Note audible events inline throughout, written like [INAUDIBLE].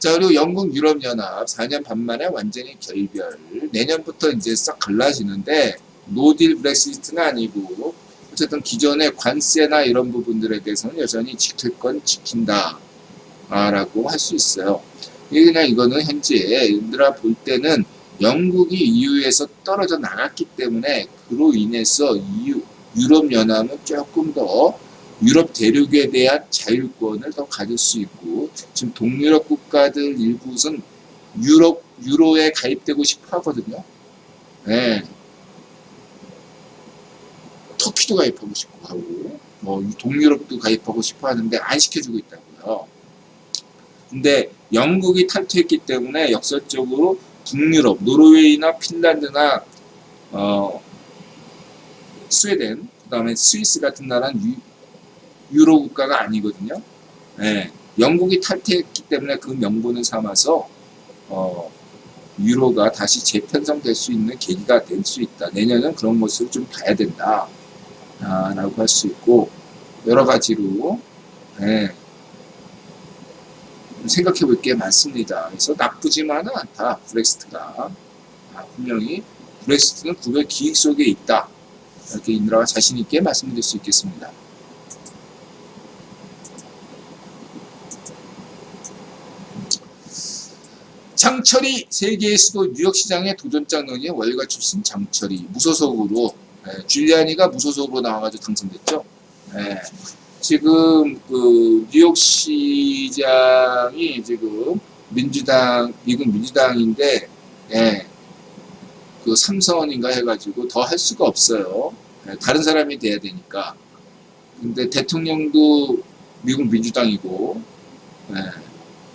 자, 그리고 영국 유럽연합 4년 반 만에 완전히 결별. 내년부터 이제 싹 갈라지는데, 노딜 브렉시트는 아니고, 어쨌든 기존의 관세나 이런 부분들에 대해서는 여전히 지킬 건 지킨다. 아, 라고 할 수 있어요. 이게 그냥 이거는 현재, 얘들아 볼 때는 영국이 EU에서 떨어져 나갔기 때문에, 그로 인해서 EU, 유럽연합은 조금 더 유럽 대륙에 대한 자율권을 더 가질 수 있고 지금 동유럽 국가들 일부는 유럽 유로에 가입되고 싶어 하거든요. 네. 터키도 가입하고 싶고 하고 뭐 동유럽도 가입하고 싶어 하는데 안 시켜주고 있다고요. 근데 영국이 탈퇴했기 때문에 역설적으로 북유럽, 노르웨이나 핀란드나 어, 스웨덴, 그 다음에 스위스 같은 나라는 유, 유로 국가가 아니거든요. 예, 영국이 탈퇴했기 때문에 그 명분을 삼아서 어, 유로가 다시 재편성될 수 있는 계기가 될 수 있다. 내년은 그런 모습을 좀 봐야 된다. 아, 라고 할 수 있고 여러 가지로 예, 생각해 볼 게 많습니다. 그래서 나쁘지만은 않다. 브렉시트가 아, 분명히 브렉시트는 구별 기획 속에 있다. 이렇게 인드라가 자신 있게 말씀드릴 수 있겠습니다. 장철이 세계의 수도 뉴욕시장의 도전장 논의 월가 출신 장철이 무소속으로 예, 줄리아니가 무소속으로 나와가지고 당선됐죠. 예, 지금 그 뉴욕시장이 지금 민주당 미국 민주당인데 예, 그 삼선인가 해가지고 더 할 수가 없어요. 예, 다른 사람이 돼야 되니까. 근데 대통령도 미국 민주당이고 예,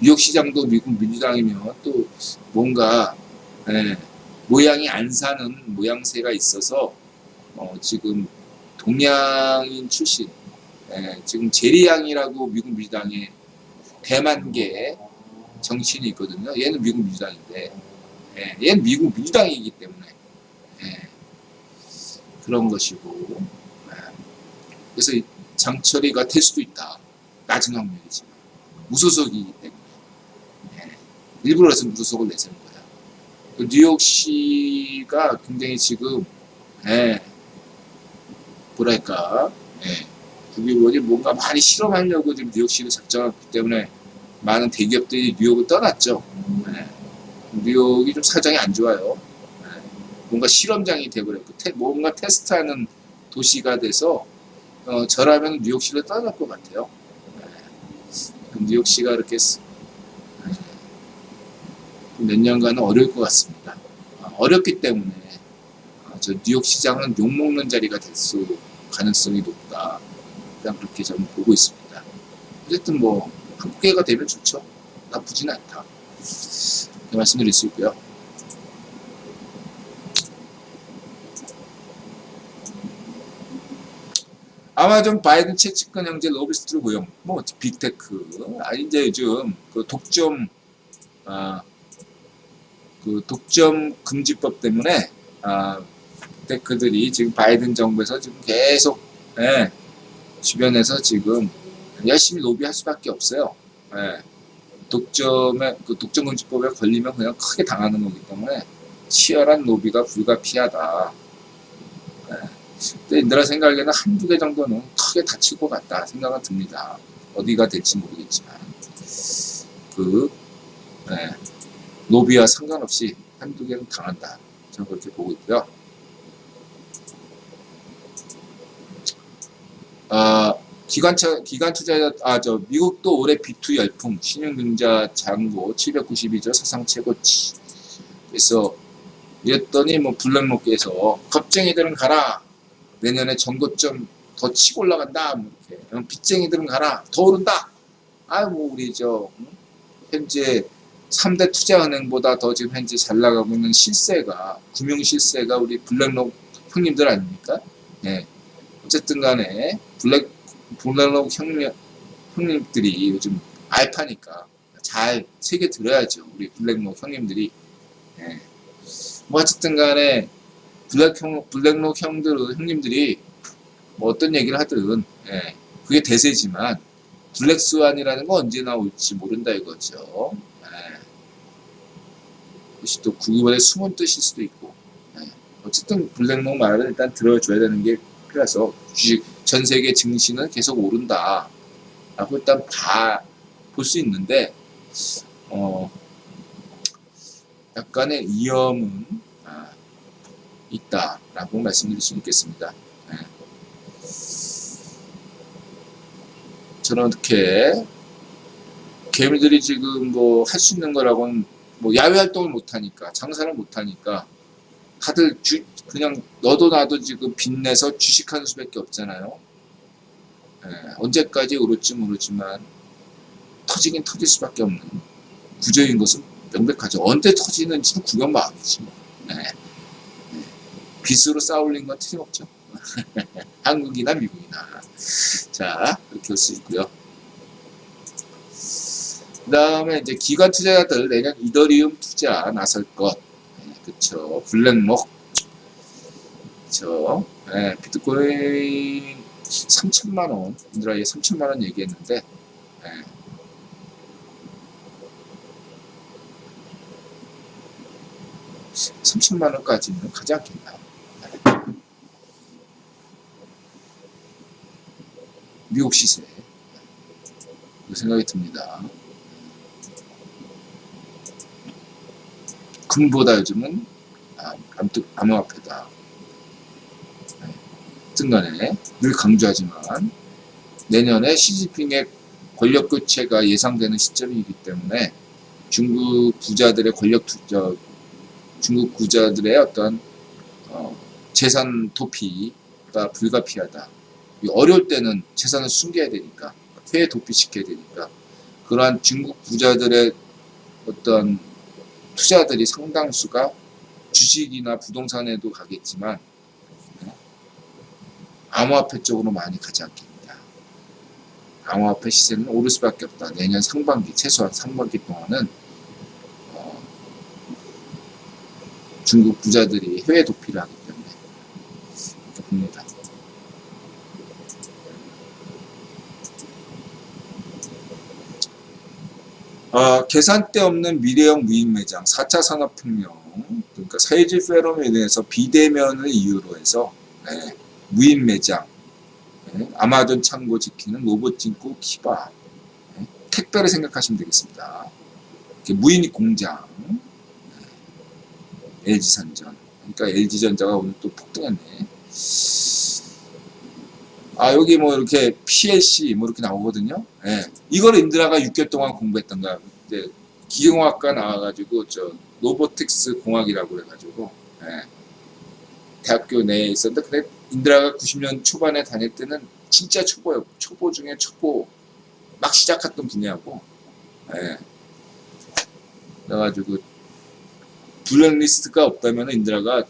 뉴욕시장도 미국 민주당이면 또 뭔가 예, 모양이 안 사는 모양새가 있어서 어, 지금 동양인 출신 예, 지금 제리양이라고 미국 민주당에 대만계 정치인이 있거든요. 얘는 미국 민주당인데 예, 얘는 미국 민주당이기 때문에 예, 그런 것이고 예, 그래서 이 장철이가 될 수도 있다. 낮은 확률이지만 무소속이기 때문에 예, 일부러 해서 무소속을 내세운 거야. 그 뉴욕시가 굉장히 지금 예, 뭐랄까 예, 국유원이 뭔가 많이 실험하려고 지금 뉴욕시를 작정했기 때문에 많은 대기업들이 뉴욕을 떠났죠. 예. 뉴욕이 좀 사정이 안 좋아요. 예. 뭔가 실험장이 돼버렸고 테- 뭔가 테스트하는 도시가 돼서 어, 저라면 뉴욕시를 떠날 것 같아요. 예. 뉴욕시가 이렇게. 몇 년간은 어려울 것 같습니다. 아, 어렵기 때문에 아, 저 뉴욕 시장은 욕 먹는 자리가 될 수 가능성이 높다. 그냥 그렇게 저는 보고 있습니다. 어쨌든 뭐 한국계가 되면 좋죠. 나쁘진 않다. 이렇게 말씀드릴 수 있고요. 아마존 바이든 채찍권 형제 로비스트를 고용. 뭐 빅테크. 아 이제 요즘 그 독점 아, 그 독점 금지법 때문에 아, 빅테크들이 지금 바이든 정부에서 지금 계속 예, 주변에서 지금 열심히 로비할 수밖에 없어요. 예. 독점에 그 독점 금지법에 걸리면 그냥 크게 당하는 거기 때문에 치열한 로비가 불가피하다. 예. 근데 인들아 생각에는 한두 개 정도는 크게 다칠 것 같다 생각은 듭니다. 어디가 될지 모르겠지만 그 예, 로비와 상관없이 한두 개는 당한다. 저는 그렇게 보고 있고요. 아, 기관차, 기관 투자자, 아, 저, 미국도 올해 B2 열풍, 신용융자 잔고 792조 사상 최고치. 그래서, 이랬더니, 뭐, 블랙로크에서, 겁쟁이들은 가라. 내년에 전고점 더 치고 올라간다. 뭐 이렇게. 어, 빚쟁이들은 가라. 더 오른다. 아, 뭐, 우리 저, 음, 현재 3대 투자은행보다 더 지금 현재 잘 나가고 있는 실세가, 금융 실세가 우리 블랙록 형님들 아닙니까? 예. 어쨌든 간에 블랙 블랙록 형님 형님들이 요즘 알파니까 잘 새겨 들어야죠. 우리 블랙록 형님들이. 예. 뭐 어쨌든 간에 블랙 형 블랙록 형들 형님들이 뭐 어떤 얘기를 하든 예. 그게 대세지만 블랙스완이라는 건 언제 나올지 모른다 이거죠. 예. 뜻이 또 구기본의 숨은 뜻일 수도 있고 예. 어쨌든 블랙록 말을 일단 들어줘야 되는 게 필요해서 주식 전 세계 증시는 계속 오른다 라고 일단 볼수 있는데 어 약간의 위험은 아, 있다라고 말씀드릴 수 있겠습니다. 예. 저는 어떻게 개미들이 지금 뭐 할 수 있는 거라고는 뭐 야외 활동을 못 하니까 장사를 못 하니까 다들 주, 그냥 너도 나도 지금 빚내서 주식하는 수밖에 없잖아요. 예, 언제까지 오를지 모르지만 터지긴 터질 수밖에 없는 구조인 것은 명백하죠. 언제 터지는지는 구경만 하겠지. 뭐. 예. 예. 빚으로 쌓아올린 건 틀림없죠. [LAUGHS] 한국이나 미국이나. 자, 이렇게 할 수 있고요. 그 다음에 이제 기관 투자자들 내년 이더리움 투자 나설 것. 네, 그쵸. 블랙록. 그쵸. 네, 비트코인 3천만원, 인드라이에 3천만원 얘기했는데, 네. 삼천만 원까지는 가지 않겠나. 네. 미국 시세. 그 생각이 듭니다. 금보다 요즘은 아, 암흑, 암호화폐다. 네. 하여튼 간에 늘 강조하지만 내년에 시진핑의 권력 교체가 예상되는 시점이기 때문에 중국 부자들의 권력 투자, 중국 부자들의 어떤 어, 재산 도피가 불가피하다. 이 어려울 때는 재산을 숨겨야 되니까 회에 도피시켜야 되니까 그러한 중국 부자들의 어떤 투자들이 상당수가 주식이나 부동산에도 가겠지만 네, 암호화폐 쪽으로 많이 가지 않겠다. 암호화폐 시세는 오를 수밖에 없다. 내년 상반기 최소한 상반기 동안은 어, 중국 부자들이 해외 도피를 하기 때문에 이렇게 봅니다. 어, 계산대 없는 미래형 무인 매장 4차 산업혁명 그러니까 사회주의 페노멘에서 비대면을 이유로 해서 네, 무인 매장 네, 아마존 창고 지키는 로봇 진고 키바 네, 택배를 생각하시면 되겠습니다. 무인 공장 네, LG산전 그러니까 LG전자가 오늘 또 폭등했네. 아 여기 뭐 이렇게 PLC 뭐 이렇게 나오거든요. 예. 이거를 인드라가 6개월 동안 공부했던 거야. 이제 기계공학과 나와가지고 저 로보틱스 공학이라고 그래가지고 예. 대학교 내에 있었는데 근데 인드라가 90년 초반에 다닐 때는 진짜 초보였고 초보 중에 초보 막 시작했던 분야고 예. 그래가지고 블랙리스트가 없다면 인드라가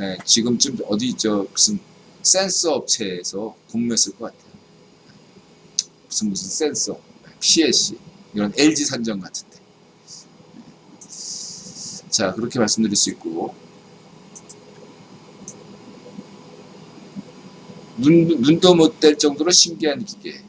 예, 지금쯤 어디 저 무슨 센서 업체에서 근무했을 것 같아요. 무슨 무슨 센서, PLC 이런 LG 산정 같은데. 자 그렇게 말씀드릴 수 있고 눈, 눈도 못 뗄 정도로 신기한 기계.